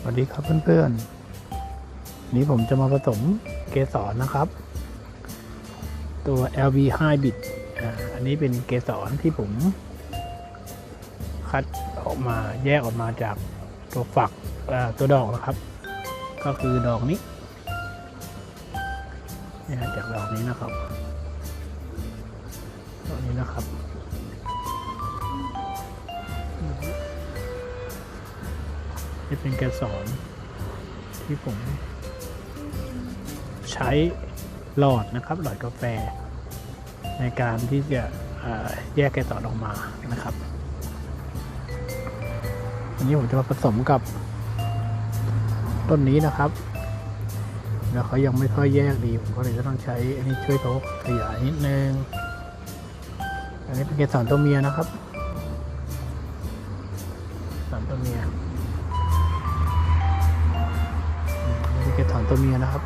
สวัสดีครับเพื่อนๆนี้ผมจะมาผสมเกสรนะครับ ตัว LV Hybrid อันนี้เป็นเกสรที่ผม คัดออกมาแยกออกมาจากตัวฝักตัวดอกนะครับ ก็คือดอกนี้จากดอกนี้นะครับดอกนี้นะครับ นี่เป็นเกสรที่ผมใช้หลอดนะครับ หลอดกาแฟ ในการที่จะแยกเกสรออกมานะครับอันนี้ผมจะมาผสมกับต้นนี้นะครับ แล้วเขายังไม่ค่อยแยกดี ผมก็เลยจะต้องใช้อันนี้ช่วยเขาขยายนิดนึง อันนี้เป็นเกสรตัวเมียนะครับสารตัวเมีย ตัวเมียนะครับ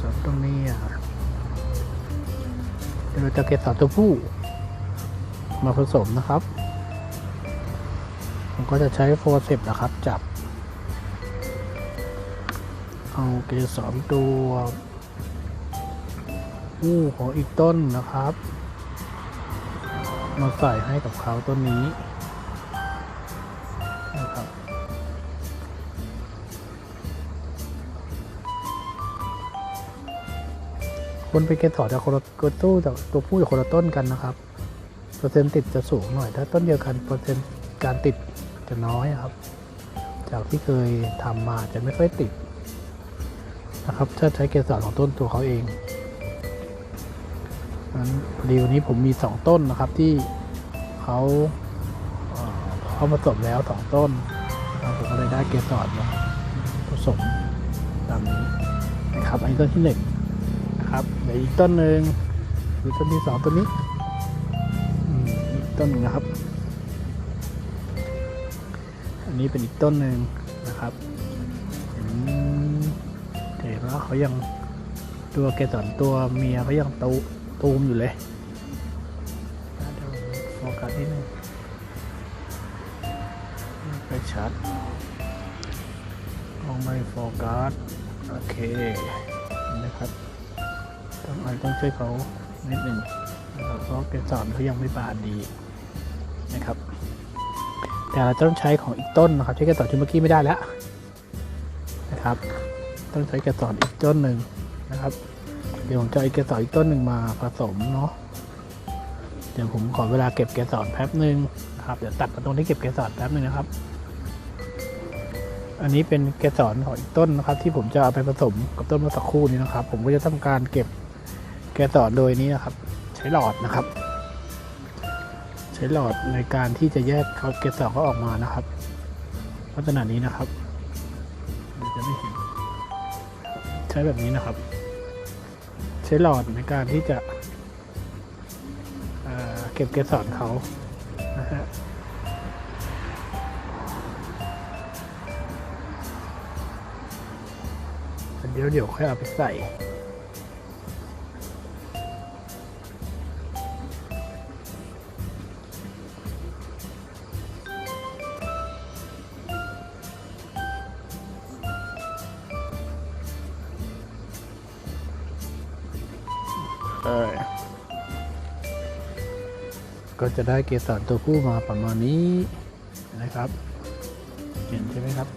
สอนตัวเมียเดี๋ยวจะเก็บสอนตัวผู้ มาผสมนะครับ ผมก็จะใช้โฟร์เซปนะครับ จับ เอาเกสรตัวผู้ของอีกต้นนะครับ มาใส่ให้กับเขาต้นนี้ นไปเก็บถอจากคนละตัวตู้จากตัวผู้จากคนละต้นกันนะครับ เปอร์เซ็นต์ติดจะสูงหน่อย ถ้าต้นเดียวกันเปอร์เซ็นต์การติดจะน้อยครับ จากที่เคยทำมาจะไม่ค่อยติดนะครับถ้าใช้เกสรของต้นตัวเขาเองนั้นพอดีวันนี้ผมมีสองต้นนะครับที่เขาเอ่อเขาผสมแล้วสองต้นนะครับผมก็เลยได้เกสรมาผสมตามนี้นะครับ อันนี้ต้นที่หนึ่ง นะครับเดี๋ยวอีกต้นหนึ่งคือต้นที่สองต้นนี้อีกต้นหนึ่งนะครับ อันนี้เป็นอีกต้นหนึ่งนะครับเห็นว่าเขายังตัวเกสรตัวเมียเขายังตูตูมอยู่เลยโฟกัสนิดนึงไปชัดลองไม่โฟกัส โอเคเห็นะครับ ต้องอาต้องช่วยเขานิดหนึ่งเพราะเกสรเขายังไม่บานดีนะครับ แต่เราต้องใช้ของอีกต้นนะครับ ใช้เกสรชุดเมื่อกี้ไม่ได้แล้วนะครับ ต้องใช้เกสรอีกต้นหนึ่งนะครับ เดี๋ยวผมจะเอาอีกเกสรอีกต้นหนึ่งมาผสมเนาะเดี๋ยวผมขอเวลาเก็บเกสรแป๊บหนึ่งครับเดี๋ยวตัดตรงที่เก็บเกสรแป๊บหนึ่งนะครับ อันนี้เป็นเกสรของอีกต้นนะครับ ที่ผมจะเอาไปผสมกับต้นเมื่อสักครู่นี้นะครับ ผมก็จะทำการเก็บ เกสรโดยนี้นะครับ ใช้หลอดนะครับ ใช้หลอดในการที่จะแยกเขาเกสรเขาออกมานะครับลักษณะนี้นะครับเดี๋ยวจะไม่เห็น ใช้แบบนี้นะครับ ใช้หลอดในการที่จะเเก็บเกสรเขานะฮะเดี๋ยวเดี๋ยวค่อยเอาไปใส่ เลย ก็จะได้เกสรตัวผู้มาประมาณนี้นะครับ เห็นใช่ไหมครับ